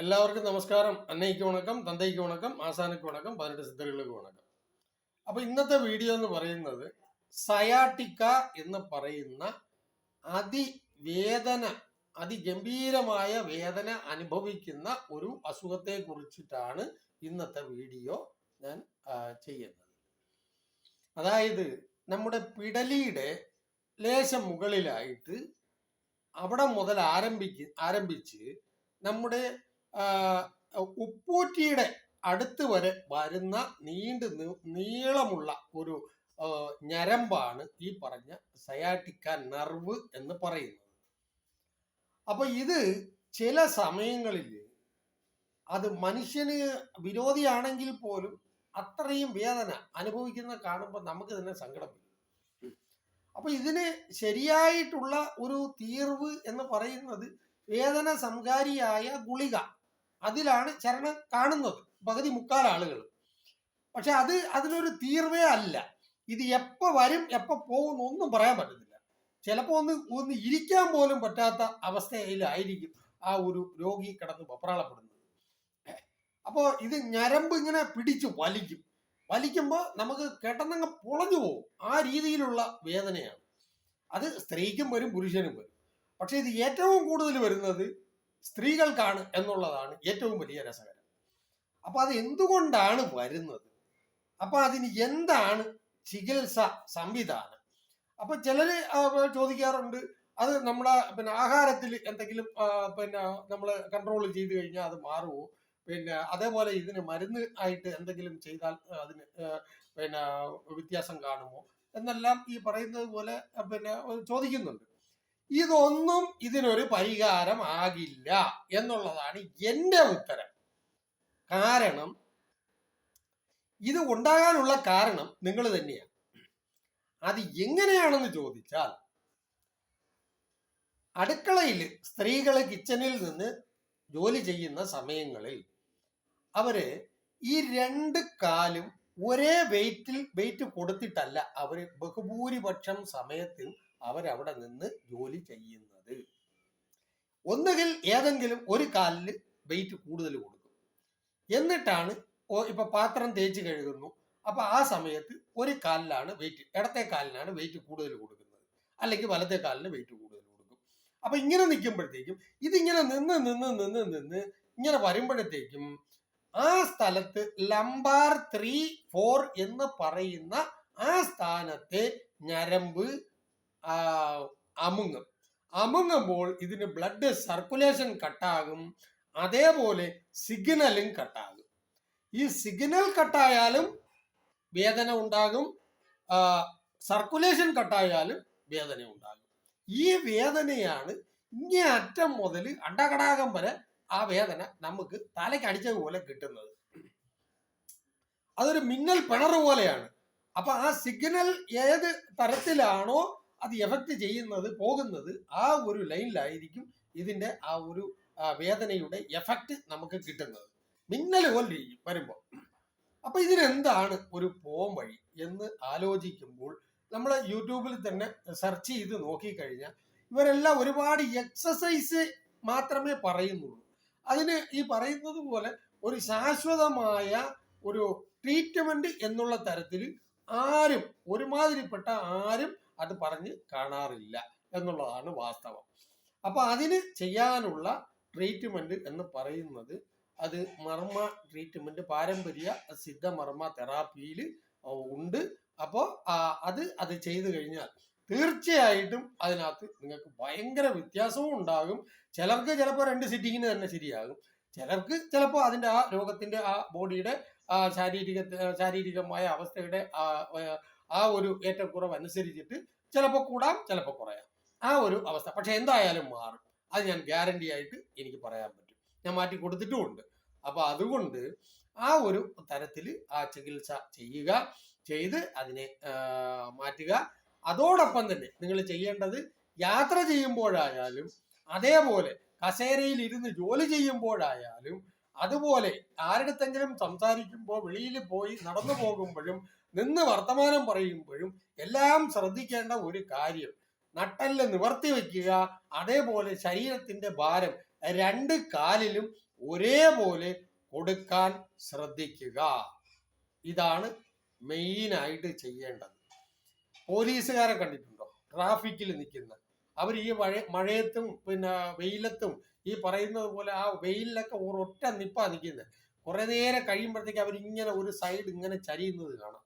എല്ലാവർക്കും നമസ്കാരം. അന്നയ്ക്ക് വണക്കം തന്തയ്ക്ക് വണക്കം ആസാനയ്ക്ക് വണക്കം പതിനെട്ട് സിദ്ധറികൾക്ക് വണക്കം. അപ്പോൾ ഇന്നത്തെ വീഡിയോ എന്ന് പറയുന്നത് സയാട്ടിക്ക എന്ന് പറയുന്ന അതിവേദന അതിഗംഭീരമായ വേദന അനുഭവിക്കുന്ന ഒരു അസുഖത്തെ കുറിച്ചിട്ടാണ് ഇന്നത്തെ വീഡിയോ ഞാൻ ചെയ്യുന്നത്. അതായത് നമ്മുടെ പിടലിയുടെ ലേശം മുകളിലായിട്ട് അവിടെ മുതൽ ആരംഭിക്ക് ആരംഭിച്ച് നമ്മുടെ ഉപ്പൂറ്റിയുടെ അടുത്ത് വരെ വരുന്ന നീണ്ടു നീളമുള്ള ഒരു ഞരമ്പാണ് ഈ പറഞ്ഞ സയാറ്റിക്ക നർവ് എന്ന് പറയുന്നത്. അപ്പൊ ഇത് ചില സമയങ്ങളിൽ അത് മനുഷ്യന് വിരോധിയാണെങ്കിൽ പോലും അത്രയും വേദന അനുഭവിക്കുന്ന കാണുമ്പോൾ നമുക്ക് തന്നെ സങ്കടം വരും. അപ്പൊ ഇതിന് ശരിയായിട്ടുള്ള ഒരു തീർവ് എന്ന് പറയുന്നത് വേദന സംഹാരിയായ ഗുളിക. അതിലാണ് ചരണം കാണുന്നത്. പകുതി മുക്കാൽ ആളുകൾ പക്ഷെ അത് അതിനൊരു തീർവേ അല്ല. ഇത് എപ്പോ വരും എപ്പോ പോകും ഒന്നും പറയാൻ പറ്റുന്നില്ല ചിലപ്പോ ഒന്ന് ഒന്ന് ഇരിക്കാൻ പോലും പറ്റാത്ത അവസ്ഥയിലായിരിക്കും ആ ഒരു രോഗി കിടന്ന് വെപ്രാളപ്പെടുന്നത്. അപ്പോൾ ഇത് ഞരമ്പ് ഇങ്ങനെ പിടിച്ച് വലിക്കും. വലിക്കുമ്പോൾ നമുക്ക് കിടന്നങ്ങ് പൊളഞ്ഞു പോകും. ആ രീതിയിലുള്ള വേദനയാണ്. അത് സ്ത്രീക്കും വരും പുരുഷനും വരും. പക്ഷെ ഇത് ഏറ്റവും കൂടുതൽ വരുന്നത് സ്ത്രീകൾക്കാണ് എന്നുള്ളതാണ് ഏറ്റവും വലിയ രസകരം. അപ്പൊ അത് എന്തുകൊണ്ടാണ് വരുന്നത്? അപ്പൊ അതിന് എന്താണ് ചികിത്സ സംവിധാനം? അപ്പൊ ചിലര് ചോദിക്കാറുണ്ട് അത് നമ്മളെ പിന്നെ ആഹാരത്തിൽ എന്തെങ്കിലും പിന്നെ നമ്മൾ കൺട്രോൾ ചെയ്ത് കഴിഞ്ഞാൽ അത് മാറുമോ പിന്നെ അതേപോലെ ഇതിന് മരുന്ന് ആയിട്ട് എന്തെങ്കിലും ചെയ്താൽ അതിന് പിന്നെ വ്യത്യാസം കാണുമോ? എന്നെല്ലാം ഈ പറയുന്നത് പോലെ പിന്നെ ചോദിക്കുന്നുണ്ട്. ഇതൊന്നും ഇതിനൊരു പരിഹാരം ആകില്ല എന്നുള്ളതാണ് എന്റെ ഉത്തരം. കാരണം ഇത് ഉണ്ടാകാനുള്ള കാരണം നിങ്ങൾ തന്നെയാണ്. അത് എങ്ങനെയാണെന്ന് ചോദിച്ചാൽ അടുക്കളയിൽ സ്ത്രീകൾ കിച്ചണിൽ നിന്ന് ജോലി ചെയ്യുന്ന സമയങ്ങളിൽ അവർ ഈ രണ്ട് കാലും ഒരേ വെയിറ്റിൽ വെയിറ്റ് കൊടുത്തിട്ടല്ല അവർ ബഹുഭൂരിപക്ഷം സമയത്തും അവരവിടെ നിന്ന് ജോലി ചെയ്യുന്നത്. ഒന്നുകിൽ ഏതെങ്കിലും ഒരു കാലിൽ വെയിറ്റ് കൂടുതൽ കൊടുക്കും. എന്നിട്ടാണ് ഇപ്പൊ പാത്രം തേച്ച് കഴുകുന്നു. അപ്പൊ ആ സമയത്ത് ഒരു കാലിലാണ് വെയിറ്റ് ഇടത്തെ കാലിലാണ് വെയിറ്റ് കൂടുതൽ കൊടുക്കുന്നത്. അല്ലെങ്കിൽ വലത്തെ കാലിന് വെയിറ്റ് കൂടുതൽ കൊടുക്കും. അപ്പൊ ഇങ്ങനെ നിൽക്കുമ്പോഴത്തേക്കും ഇതിങ്ങനെ നിന്ന് നിന്ന് നിന്ന് നിന്ന് ഇങ്ങനെ വരുമ്പോഴത്തേക്കും ആ സ്ഥലത്ത് ലംബാർ ത്രീ ഫോർ എന്ന് പറയുന്ന ആ സ്ഥാനത്തെ ഞരമ്പ് അമുങ്ങും. അമുങ്ങുമ്പോൾ ഇതിന് ബ്ലഡ് സർക്കുലേഷൻ കട്ടാകും അതേപോലെ സിഗ്നലും കട്ടാകും ഈ സിഗ്നൽ കട്ടായാലും വേദന ഉണ്ടാകും. സർക്കുലേഷൻ കട്ടായാലും വേദന ഉണ്ടാകും. ഈ വേദനയാണ് ഇങ്ങേ അറ്റം മുതൽ അണ്ടകടാകം വരെ ആ വേദന നമുക്ക് തലയ്ക്ക് അടിച്ചതുപോലെ കിട്ടുന്നത്. അതൊരു മിന്നൽ പിണറ് പോലെയാണ്. അപ്പൊ ആ സിഗ്നൽ ഏത് തരത്തിലാണോ അത് എഫക്ട് ചെയ്യുന്നത് പോകുന്നത് ആ ഒരു ലൈനിലായിരിക്കും ഇതിന്റെ ആ ഒരു വേദനയുടെ എഫക്റ്റ് നമുക്ക് കിട്ടുന്നത്. മിന്നൽ പോലെ വരുമ്പോൾ അപ്പൊ ഇതിനെന്താണ് ഒരു പോം വഴി എന്ന് ആലോചിക്കുമ്പോൾ നമ്മൾ യൂട്യൂബിൽ തന്നെ സെർച്ച് ചെയ്ത് നോക്കിക്കഴിഞ്ഞാൽ ഇവരെല്ലാം ഒരുപാട് എക്സസൈസ് മാത്രമേ പറയുന്നുള്ളൂ. അതിന് ഈ പറയുന്നത് പോലെ ഒരു ശാശ്വതമായ ഒരു ട്രീറ്റ്മെന്റ് എന്നുള്ള തരത്തിൽ ആരും ഒരുമാതിരിപ്പെട്ട ആരും അത് പറഞ്ഞ് കാണാറില്ല എന്നുള്ളതാണ് വാസ്തവം. അപ്പൊ അതിന് ചെയ്യാനുള്ള ട്രീറ്റ്മെന്റ് എന്ന് പറയുന്നത് അത് മർമ്മ ട്രീറ്റ്മെന്റ് പാരമ്പര്യ സിദ്ധമർമ്മ തെറാപ്പിയിൽ ഉണ്ട്. അപ്പോൾ അത് അത് ചെയ്തു കഴിഞ്ഞാൽ തീർച്ചയായിട്ടും അതിനകത്ത് നിങ്ങൾക്ക് ഭയങ്കര വ്യത്യാസവും ഉണ്ടാകും. ചിലർക്ക് ചിലപ്പോൾ രണ്ട് സിറ്റിങ്ങിന് തന്നെ ശരിയാകും. ചിലർക്ക് ചിലപ്പോൾ അതിന്റെ ആ രോഗത്തിന്റെ ആ ബോഡിയുടെ ആ ശാരീരിക ശാരീരികമായ അവസ്ഥയുടെ ആ ഒരു ഏറ്റക്കുറവ് അനുസരിച്ചിട്ട് ചിലപ്പോൾ കൂടാം ചിലപ്പോൾ കുറയാം. ആ ഒരു അവസ്ഥ. പക്ഷെ എന്തായാലും മാറും. അത് ഞാൻ ഗ്യാരണ്ടി ആയിട്ട് എനിക്ക് പറയാൻ പറ്റും. ഞാൻ മാറ്റി കൊടുത്തിട്ടുമുണ്ട് അപ്പൊ അതുകൊണ്ട് ആ ഒരു തരത്തിൽ ആ ചികിത്സ ചെയ്യുക ചെയ്ത് അതിനെ മാറ്റുക. അതോടൊപ്പം തന്നെ നിങ്ങൾ ചെയ്യേണ്ടത് യാത്ര ചെയ്യുമ്പോഴായാലും അതേപോലെ കസേരയിൽ ഇരുന്ന് ജോലി ചെയ്യുമ്പോഴായാലും അതുപോലെ ആരുടെത്തെങ്കിലും സംസാരിക്കുമ്പോൾ വെളിയിൽ പോയി നടന്നു പോകുമ്പോഴും നിന്ന് വർത്തമാനം പറയുമ്പോഴും എല്ലാം ശ്രദ്ധിക്കേണ്ട ഒരു കാര്യം. നട്ടല്ല നിവർത്തി വയ്ക്കുക അതേപോലെ ശരീരത്തിന്റെ ഭാരം രണ്ട് കാലിലും ഒരേപോലെ കൊടുക്കാൻ ശ്രദ്ധിക്കുക. ഇതാണ് മെയിനായിട്ട് ചെയ്യേണ്ടത്. പോലീസുകാരെ കണ്ടിട്ടുണ്ടോ? ട്രാഫിക്കിൽ നിൽക്കുന്ന. അവർ ഈ മഴ മഴയത്തും പിന്നെ വെയിലത്തും ഈ പറയുന്നത് പോലെ ആ വെയിലിലൊക്കെ ഒരൊറ്റ നിപ്പാ നിൽക്കുന്നത് കുറെ നേരം കഴിയുമ്പോഴത്തേക്ക് അവർ ഇങ്ങനെ ഒരു സൈഡ് ഇങ്ങനെ ചരിയുന്നത് കാണാം.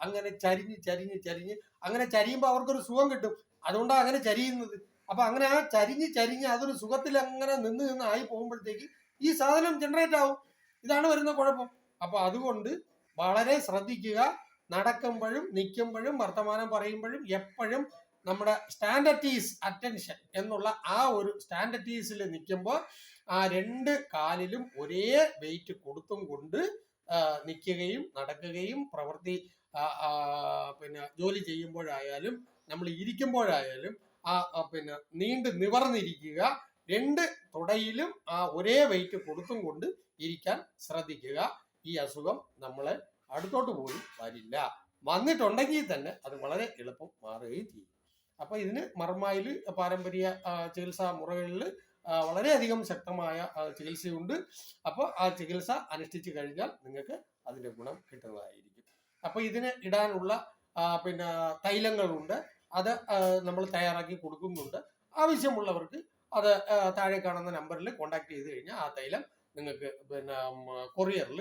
അങ്ങനെ ചരിഞ്ഞ് ചരിഞ്ഞ് ചരിഞ്ഞ്. അങ്ങനെ ചരിയുമ്പോൾ അവർക്കൊരു സുഖം കിട്ടും. അതുകൊണ്ടാണ് അങ്ങനെ ചരിയുന്നത്. അപ്പൊ അങ്ങനെ ആ ചരിഞ്ഞ് ചരിഞ്ഞ് അതൊരു സുഖത്തിൽ അങ്ങനെ നിന്ന് നിന്ന് ആയി പോകുമ്പോഴത്തേക്ക് ഈ സാധനം ജനറേറ്റ് ആവും. ഇതാണ് വരുന്ന കുഴപ്പം. അപ്പൊ അതുകൊണ്ട് വളരെ ശ്രദ്ധിക്കുക. നടക്കുമ്പോഴും നിൽക്കുമ്പോഴും വർത്തമാനം പറയുമ്പോഴും എപ്പോഴും നമ്മുടെ സ്റ്റാൻഡർട്ടീസ് അറ്റൻഷൻ എന്നുള്ള ആ ഒരു സ്റ്റാൻഡർട്ടീസിൽ നിൽക്കുമ്പോൾ ആ രണ്ട് കാലിലും ഒരേ വെയിറ്റ് കൊടുത്തും കൊണ്ട് നിൽക്കുകയും നടക്കുകയും പ്രവൃത്തി പിന്നെ ജോലി ചെയ്യുമ്പോഴായാലും നമ്മൾ ഇരിക്കുമ്പോഴായാലും ആ പിന്നെ നീണ്ട് നിവർന്നിരിക്കുക രണ്ട് തുടയിലും ആ ഒരേ വെയിറ്റ് കൊടുത്തും കൊണ്ട് ഇരിക്കാൻ ശ്രദ്ധിക്കുക. ഈ അസുഖം നമ്മളെ അടുത്തോട്ട് പോലും വരില്ല. വന്നിട്ടുണ്ടെങ്കിൽ തന്നെ അത് വളരെ എളുപ്പം മാറുകയും ചെയ്യും. അപ്പൊ ഇതിന് മർമായിൽ പാരമ്പര്യ ചികിത്സാ മുറകളിൽ വളരെയധികം ശക്തമായ ചികിത്സയുണ്ട്. അപ്പോൾ ആ ചികിത്സ അനുഷ്ഠിച്ചു കഴിഞ്ഞാൽ നിങ്ങൾക്ക് അതിന്റെ ഗുണം കിട്ടുന്നതായിരിക്കും. അപ്പൊ ഇതിന് ഇടാനുള്ള പിന്നെ തൈലങ്ങളുണ്ട്. അത് നമ്മൾ തയ്യാറാക്കി കൊടുക്കുന്നുണ്ട്. ആവശ്യമുള്ളവർക്ക് അത് താഴെ കാണുന്ന നമ്പറിൽ കോൺടാക്ട് ചെയ്ത് കഴിഞ്ഞാൽ ആ തൈലം നിങ്ങൾക്ക് പിന്നെ കൊറിയറിൽ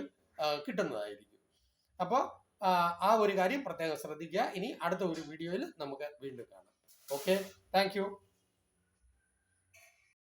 കിട്ടുന്നതായിരിക്കും. അപ്പോൾ ആ ഒരു കാര്യം പ്രത്യേകം ശ്രദ്ധിക്കുക. ഇനി അടുത്ത ഒരു വീഡിയോയിൽ നമുക്ക് വീണ്ടും കാണാം. Okay, thank you.